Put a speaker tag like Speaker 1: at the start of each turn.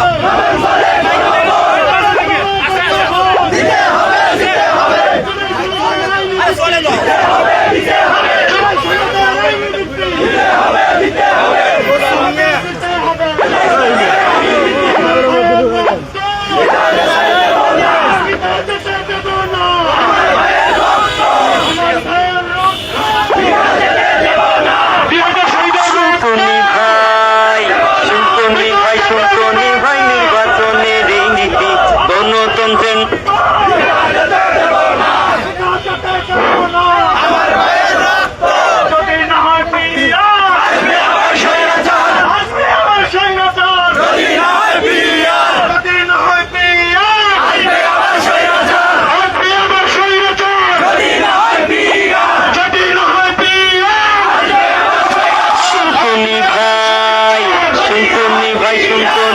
Speaker 1: শুনকনি Yeah!